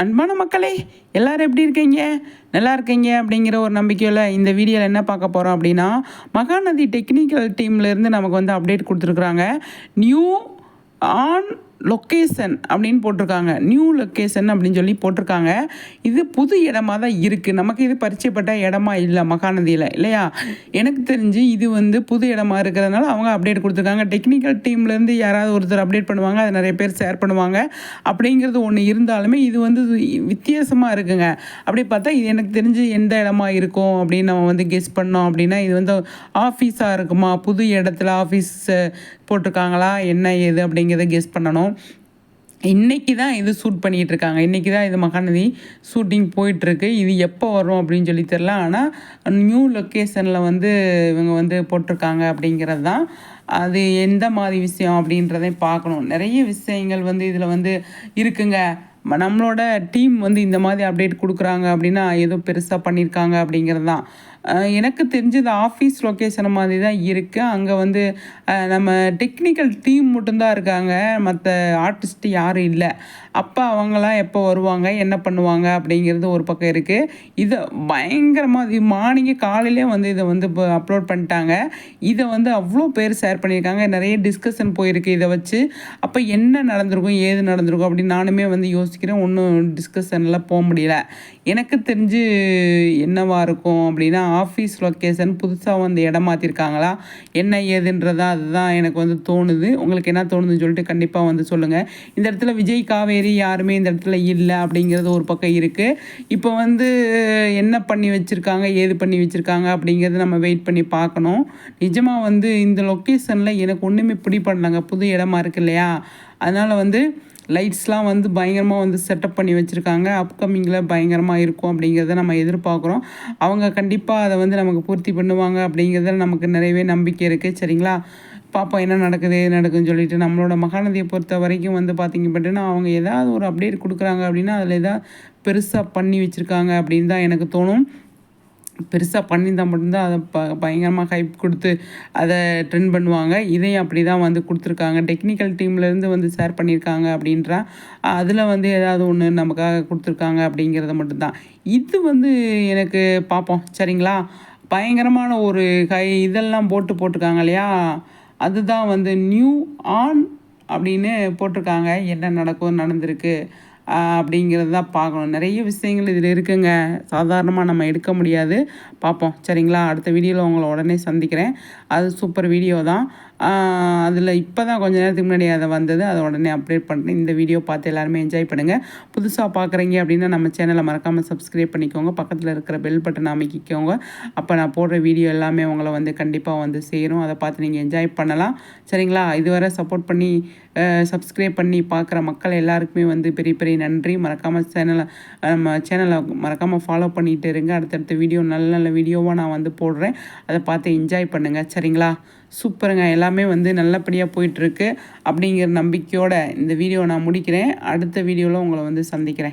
அன்பான மக்களே எல்லோரும் எப்படி இருக்கீங்க? நல்லா இருக்கீங்க அப்படிங்கிற ஒரு நம்பிக்கையில் இந்த வீடியோவில் என்ன பார்க்க போகிறோம் அப்படின்னா மகாநதி டெக்னிக்கல் டீம்லேருந்து நமக்கு வந்து அப்டேட் கொடுத்துருக்குறாங்க. நியூ ஆன் லொக்கேஷன் அப்படின்னு போட்டிருக்காங்க. நியூ லொக்கேஷன் அப்படின்னு சொல்லி போட்டிருக்காங்க. இது புது இடமா தான் இருக்குது நமக்கு இது பரிச்சயப்பட்ட இடமா இல்லை மகாநதியில். இல்லையா? எனக்கு தெரிஞ்சு இது வந்து புது இடமா இருக்கிறதுனால அவங்க அப்டேட் கொடுத்துருக்காங்க. டெக்னிக்கல் டீம்லேருந்து யாராவது ஒருத்தர் அப்டேட் பண்ணுவாங்க. அதை நிறைய பேர் ஷேர் பண்ணுவாங்க. அப்படிங்கிறது ஒன்று இருந்தாலுமே இது வந்து வித்தியாசமாக இருக்குங்க. அப்படி பார்த்தா இது எனக்கு தெரிஞ்சு எந்த இடமா இருக்கும் அப்படின்னு நம்ம வந்து கெஸ் பண்ணோம் அப்படின்னா இது வந்து ஆஃபீஸாக இருக்குமா? புது இடத்துல ஆஃபீஸ் போட்டிருக்காங்களா? என்ன ஏது அப்படிங்கிறத கெஸ் பண்ணணும். இன்றைக்கி தான் இது ஷூட் பண்ணிகிட்டு இருக்காங்க. இன்றைக்கி தான் இது மகாநதி ஷூட்டிங் போயிட்டுருக்கு. இது எப்போ வரும் அப்படின்னு சொல்லி தெரில ஆனால் நியூ லொக்கேஷனில் வந்து இவங்க வந்து போட்டிருக்காங்க அப்படிங்கிறது தான். அது எந்த மாதிரி விஷயம் அப்படின்றதையும் பார்க்கணும். நிறைய விஷயங்கள் வந்து இதில் வந்து இருக்குங்க. நம்மளோட டீம் வந்து இந்த மாதிரி அப்டேட் கொடுக்குறாங்க அப்படின்னா ஏதோ பெருசாக பண்ணியிருக்காங்க அப்படிங்கிறது தான். எனக்கு தெரிஞ்சது ஆஃபீஸ் லொக்கேஷன் மாதிரி தான் இருக்குது அங்கே வந்து நம்ம டெக்னிக்கல் டீம் மட்டும்தான் இருக்காங்க. மற்ற ஆர்டிஸ்ட் யாரும் இல்லை. அப்போ அவங்களாம் எப்போ வருவாங்க என்ன பண்ணுவாங்க அப்படிங்கிறது ஒரு பக்கம் இருக்குது இதை பயங்கரமாக இது மார்னிங்கே காலையிலே வந்து இதை வந்து இப்போ அப்லோட் பண்ணிட்டாங்க. இதை வந்து அவ்வளோ பேர் ஷேர் பண்ணியிருக்காங்க. நிறைய டிஸ்கஷன் போயிருக்கு இதை வச்சு. அப்போ என்ன நடந்திருக்கும் ஏது நடந்திருக்கும் அப்படின்னு நானுமே வந்து யோசிக்கிறேன். ஒன்றும் டிஸ்கஷனில் போக முடியல. எனக்கு தெரிஞ்சு என்னவாக இருக்கும் அப்படின்னா ஆஃபீஸ் லொக்கேஷன் புதுசாக வந்து இடம் மாற்றிருக்காங்களா என்ன ஏதுன்றதா அதுதான் எனக்கு வந்து தோணுது. உங்களுக்கு என்ன தோணுதுன்னு சொல்லிட்டு கண்டிப்பாக வந்து சொல்லுங்கள் இந்த இடத்துல விஜய் காவேரி யாருமே இந்த இடத்துல இல்லை அப்படிங்கிறது ஒரு பக்கம் இருக்குது இப்போ வந்து என்ன பண்ணி வச்சுருக்காங்க ஏது பண்ணி வச்சுருக்காங்க அப்படிங்கிறத நம்ம வெயிட் பண்ணி பார்க்கணும். நிஜமாக வந்து இந்த லொக்கேஷனில் எனக்கு ஒன்றுமே பிடிப்படலைங்க புது இடமா இருக்கு இல்லையா? அதனால் வந்து லைட்ஸ்லாம் வந்து பயங்கரமாக வந்து செட்டப் பண்ணி வச்சுருக்காங்க. அப்கமிங்கில் பயங்கரமாக இருக்கும் அப்படிங்கிறத நம்ம எதிர்பார்க்குறோம். அவங்க கண்டிப்பாக அதை வந்து நமக்கு பூர்த்தி பண்ணுவாங்க அப்படிங்கிறதுல நமக்கு நிறையவே நம்பிக்கை இருக்குது சரிங்களா? பார்ப்போம் என்ன நடக்குது? நடக்குதுன்னு சொல்லிட்டு நம்மளோட மகாநதியை பொறுத்த வரைக்கும் வந்து பார்த்திங்க பட்டுன்னா அவங்க ஏதாவது ஒரு அப்டேட் கொடுக்குறாங்க அப்படின்னா அதில் ஏதாவது பெருசாக பண்ணி வச்சுருக்காங்க அப்படின்னு தான் எனக்கு தோணும். பெருசாக பண்ணியிருந்தால் மட்டும்தான் அதை ப பயங்கரமாக ஹைப் கொடுத்து அதை ட்ரெண்ட் பண்ணுவாங்க. இதையும் அப்படி தான் வந்து கொடுத்துருக்காங்க. டெக்னிக்கல் டீம்லேருந்து வந்து ஷேர் பண்ணியிருக்காங்க அப்படின்றா. அதில் வந்து ஏதாவது ஒன்று நமக்காக கொடுத்துருக்காங்க அப்படிங்கிறத மட்டும்தான். இது வந்து எனக்கு பார்ப்போம் சரிங்களா? பயங்கரமான ஒரு கை இதெல்லாம் போட்டு போட்டிருக்காங்க இல்லையா? அதுதான் வந்து நியூ ஆன் அப்படின்னு போட்டிருக்காங்க. என்ன நடக்கும் நடந்திருக்கு. அப்படிங்கிறது தான் பார்க்கணும். நிறைய விஷயங்கள் இதில் இருக்குங்க. சாதாரணமாக நம்ம எடுக்க முடியாது. பார்ப்போம். சரிங்களா? அடுத்த வீடியோவில் உங்களை உடனே சந்திக்கிறேன். அது சூப்பர் வீடியோ தான். அதில் இப்போ தான் கொஞ்சம் நேரத்துக்கு முன்னாடி அதை வந்தது. அதை உடனே அப்டேட் பண்ணுறேன் இந்த வீடியோ பார்த்து எல்லாருமே என்ஜாய் பண்ணுங்கள் புதுசாக பார்க்குறீங்க அப்படின்னா நம்ம சேனலை மறக்காமல் சப்ஸ்கிரைப் பண்ணிக்கோங்க. பக்கத்தில் இருக்கிற பெல் பட்டன் அமைக்கிக்கோங்க. அப்போ நான் போடுற வீடியோ எல்லாமே உங்களை வந்து கண்டிப்பாக வந்து சேரும். அதை பார்த்து நீங்கள் என்ஜாய் பண்ணலாம். சரிங்களா? இதுவரை சப்போர்ட் பண்ணி சப்ஸ்கிரைப் பண்ணி பார்க்குற மக்கள் எல்லாருக்குமே வந்து பெரிய பெரிய நன்றி. மறக்காமல் சேனலை நம்ம சேனலை மறக்காமல் ஃபாலோ பண்ணிகிட்டு இருங்க. அடுத்தடுத்த வீடியோ நல்ல நல்ல வீடியோவாக நான் வந்து போடுறேன். அதை பார்த்து என்ஜாய் பண்ணுங்கள் சரிங்களா? சூப்பருங்க. எல்லாமே வந்து நல்லபடியாக போயிட்டுருக்கு அப்படிங்கிற நம்பிக்கையோடு இந்த வீடியோ நான் முடிக்கிறேன். அடுத்த வீடியோவில் உங்களை வந்து சந்திக்கிறேன்.